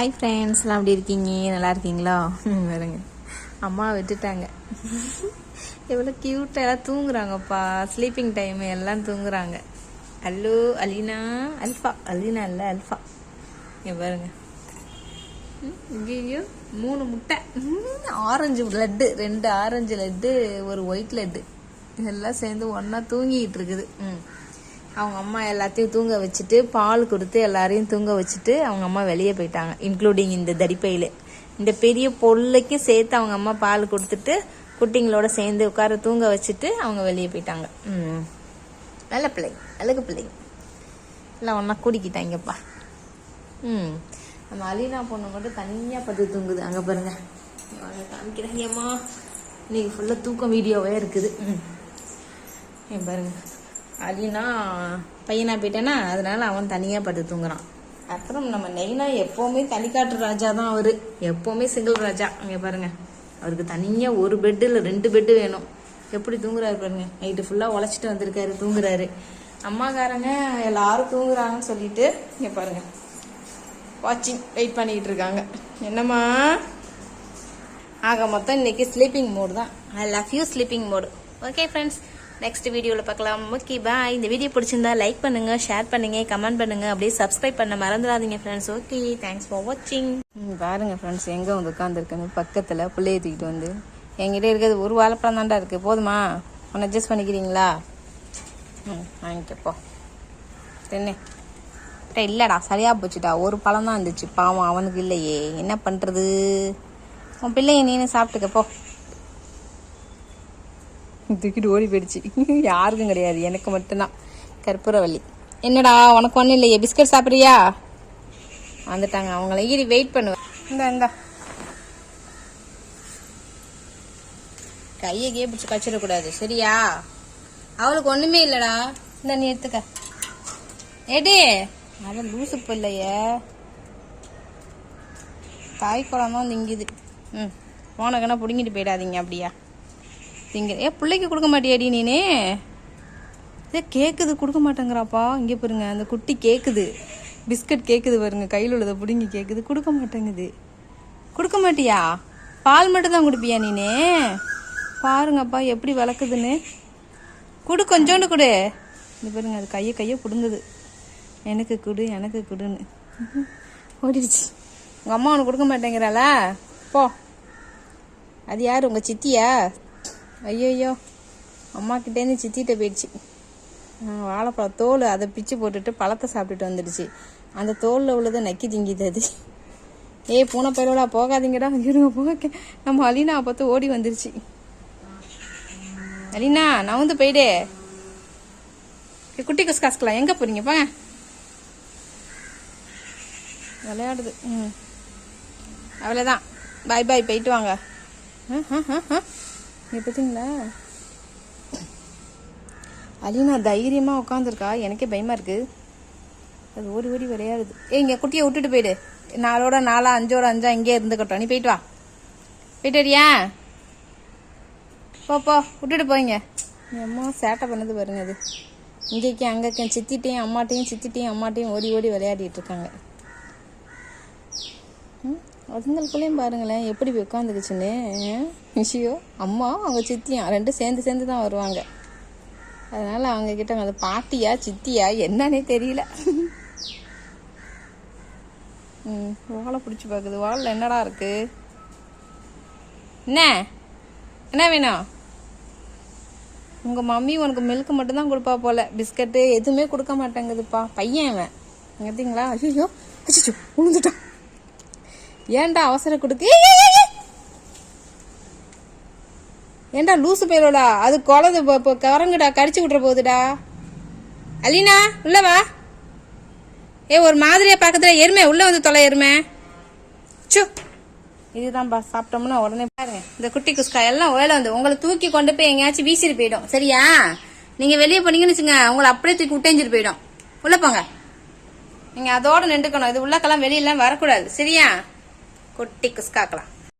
Hi ஃப்ரெண்ட்ஸ்லாம் அப்படி எப்படி இருக்கீங்க? நல்லா இருக்கீங்களா? ம், வருங்க. அம்மா விட்டுட்டாங்க. எவ்வளோ க்யூட்டாக எல்லாம் தூங்குறாங்கப்பா. ஸ்லீப்பிங் டைம் எல்லாம் தூங்குறாங்க. அல்லு அலீனா. அல்ஃபா. அலீனா இல்லை அல்ஃபா. இங்கே பாருங்க. ஐயோ மூணு முட்டை. ஆரஞ்சு லட்டு. ரெண்டு ஆரஞ்சு லட்டு ஒரு ஒயிட் லட்டு. இதெல்லாம் சேர்ந்து ஒன்றா தூங்கிக்கிட்டு இருக்குது. ம். அவங்க அம்மா எல்லாத்தையும் தூங்க வச்சுட்டு பால் கொடுத்து எல்லாரையும் தூங்க வச்சுட்டு அவங்க அம்மா வெளியே போயிட்டாங்க இன்க்ளூடிங் இந்த தடிப்பையில். இந்த பெரிய பொருளைக்கு சேர்த்து அவங்க அம்மா பால் கொடுத்துட்டு குட்டிங்களோட சேர்ந்து உட்கார தூங்க வச்சுட்டு அவங்க வெளியே போயிட்டாங்க. ம். நல்ல பிள்ளைங்க அழகு பிள்ளைங்க எல்லாம் ஒன்றா கூடிக்கிட்டாங்கப்பா. ம். நம்ம அலீனா பொண்ணு மட்டும் தனியாக படுத்து தூங்குது. அங்கே பாருங்கள் காமிக்கிறாங்கம்மா. காமிக்கிறாங்க இன்னைக்கு ஃபுல்லாக தூக்கம் வீடியோவே இருக்குது. ம். பாருங்கள் அலினா பையனாக போயிட்டானா அதனால அவன் தனியாக படுத்து தூங்குறான். அப்புறம் நம்ம நெய்னா எப்போவுமே தனிக்காட்டு ராஜா தான் அவர். எப்போவுமே சிங்கிள் ராஜா. அங்கே பாருங்க. அவருக்கு தனியாக ஒரு பெட்டு இல்லை ரெண்டு பெட்டு வேணும். எப்படி தூங்குறாரு பாருங்க. நைட்டு ஃபுல்லாக உழைச்சிட்டு வந்திருக்காரு தூங்குறாரு. அம்மாக்காரங்க எல்லாரும் தூங்குறாங்கன்னு சொல்லிட்டு இங்கே பாருங்க. வாட்சிங் வெயிட் பண்ணிக்கிட்டு இருக்காங்க. என்னம்மா? ஆக மொத்தம் இன்னைக்கு ஸ்லீப்பிங் மோடு தான். I love you sleeping mode okay friends next வீடியோவில் பார்க்கலாம். ஓகே பாய் இந்த வீடியோ பிடிச்சிருந்தா லைக் பண்ணுங்க ஷேர் பண்ணுங்க கமெண்ட் பண்ணுங்க. அப்படியே சப்ஸ்கிரைப் பண்ண மறந்துடாதீங்க ஃப்ரெண்ட்ஸ் ஓகே தேங்க்ஸ் ஃபார் வாட்சிங் பாருங்க ஃப்ரெண்ட்ஸ் எங்கே வந்து உட்காந்துருக்கேன்னு பக்கத்தில் பிள்ளைய தூக்கிட்டு வந்து. என்கிட்ட இருக்கிறது ஒரு வாழைப்பழம் தாண்டா இருக்குது போதுமா? ஒன்று அட்ஜஸ்ட் பண்ணிக்கிறீங்களா? ம் வாங்கிக்கப்போ தென்னை. இல்லைடா சரியாக சரியா போச்சுடா. ஒரு பழம் தான் இருந்துச்சு. பாவம் அவனுக்கு இல்லையே. என்ன பண்ணுறது உன் பிள்ளைய நீனு சாப்பிட்டுக்கப்போ தூக்கிட்டு ஓடி போயிடுச்சு. யாருக்கும் கிடையாது. எனக்கு மட்டும்தான். கற்பூரவள்ளி. என்னடா உனக்கு ஒன்றும் இல்லையே? பிஸ்கட் சாப்பிட்றியா? வந்துட்டாங்க. அவங்கள ஈரி வெயிட் பண்ணுவேன் இந்த இந்த. கையை கே பிடிச்சி கச்சிடக்கூடாது சரியா? அவளுக்கு ஒன்றுமே இல்லைடா. இந்த நீ எடுத்துக்க. ஏடி அதான் லூசு பிள்ளையே. தாய் குளம் தான் திங்குது ம். போனக்கெல்லாம் பிடுங்கிட்டு போயிடாதீங்க அப்படியா? திங்க ஏ பிள்ளைக்கு கொடுக்க மாட்டியாடி நீனே? இதே கேட்குது கொடுக்க மாட்டேங்கிறாப்பா. இங்கே பாருங்க அந்த குட்டி கேட்குது பிஸ்கட் கேட்குது பாருங்க கையில் உள்ளதை பிடுங்கி கேட்குது கொடுக்க மாட்டேங்குது. கொடுக்க மாட்டியா? பால் மட்டும் தான் கொடுப்பியா நீனே? பாருங்கப்பா எப்படி வளர்க்குதுன்னு. கொடு கொஞ்சோண்டு கொடு. இந்த பாருங்க அது கையை கையை பிடுங்குது. எனக்கு கொடு எனக்கு கொடுன்னு. ஓடிடுச்சு. உங்கள் அம்மா உனக்கு கொடுக்க மாட்டேங்கிறாளா? போ. அது யார் உங்கள் சித்தியா? ஐயோ அம்மா கிட்டேருந்து சித்திட்ட போயிடுச்சு. வாழைப்பழம் தோல் அதை பிச்சு போட்டுட்டு பழத்தை சாப்பிட்டுட்டு வந்துடுச்சு. அந்த தோலில் உள்ளதை நக்கி திங்கிது அது. ஏய் பூனை பயிரோடா போகாதீங்கடா. இருங்க போக. நம்ம அலீனா பார்த்து ஓடி வந்துருச்சு. அலீனா நவுந்து வந்து போயிடே. குட்டி காசுக்கலாம். எங்கே போறீங்க? போங்க. விளையாடுது. ம். அவ்வளோதான் பாய் பாய் போயிட்டு வாங்க. இங்கே பார்த்தீங்களா அலீனா தைரியமாக உட்காந்துருக்கா எனக்கே பயமாக இருக்குது அது ஓடி ஓடி விளையாடுது. ஏ இங்கே குட்டியை விட்டுட்டு போயிடு. நாலோட நாலா அஞ்சோட அஞ்சா இங்கே இருந்துக்கட்டும். நீ போயிட்டு வா. போயிட்டு வரியா? போ போ. விட்டுட்டு போய்ங்க. அம்மா சேட்டை பண்ணது பாருங்க அது. இங்கேக்கு அங்கேக்கு சித்திட்டையும் அம்மாட்டையும் சித்திட்டையும் அம்மாட்டையும் ஓடி ஓடி விளையாடிட்டு இருக்காங்க. ம், அதுங்களுக்குள்ளேயும் பாருங்களேன் எப்படி போய் உட்காந்துக்குச்சுன்னு. விஷயம் அம்மா அவங்க சித்தியும் ரெண்டும் சேர்ந்து சேர்ந்து தான் வருவாங்க. அதனால் அவங்க கிட்ட அது பாட்டியா சித்தியா என்னன்னே தெரியல. ம் வாழை பிடிச்சி பார்க்குது வாழைல என்னடா இருக்கு? என்ன? என்ன வேணும்? உங்கள் மம்மி உனக்கு மில்க் மட்டும்தான் கொடுப்பா போல. பிஸ்கட்டு எதுவுமே கொடுக்க மாட்டேங்குதுப்பா. பையன் அவன். பார்த்தீங்களா ஐயோ அச்சோ உளுந்துட்டான். ஏன்டா அவசரம் கொடுக்கு? ஏன்டா லூசு போயிடும்டா அது குழந்தை இப்போ இப்போ கரங்குடா கடிச்சு விட்டுற போகுதுடா. அலீனா உள்ள வா. ஏ ஒரு மாதிரியா பக்கத்துல எருமை உள்ள வந்து தொலை எருமை. சு இதுதான்ப்பா சாப்பிட்டோம்னா உடனே பாருங்க இந்த குட்டி குஸ்கா எல்லாம் ஓயில வந்து உங்களை தூக்கி கொண்டு போய் எங்கேயாச்சும் வீசிட்டு போயிடும். சரியா? நீங்க வெளியே போனீங்கன்னு வச்சுங்க உங்களை அப்படியே தூக்கி விட்டேஞ்சிட்டு போயிடும். உள்ள போங்க. நீங்க அதோட நின்றுக்கணும். இது உள்ளக்கெல்லாம் வெளியெல்லாம் வரக்கூடாது. சரியா? குட்டி குஸ்காக்கலாம்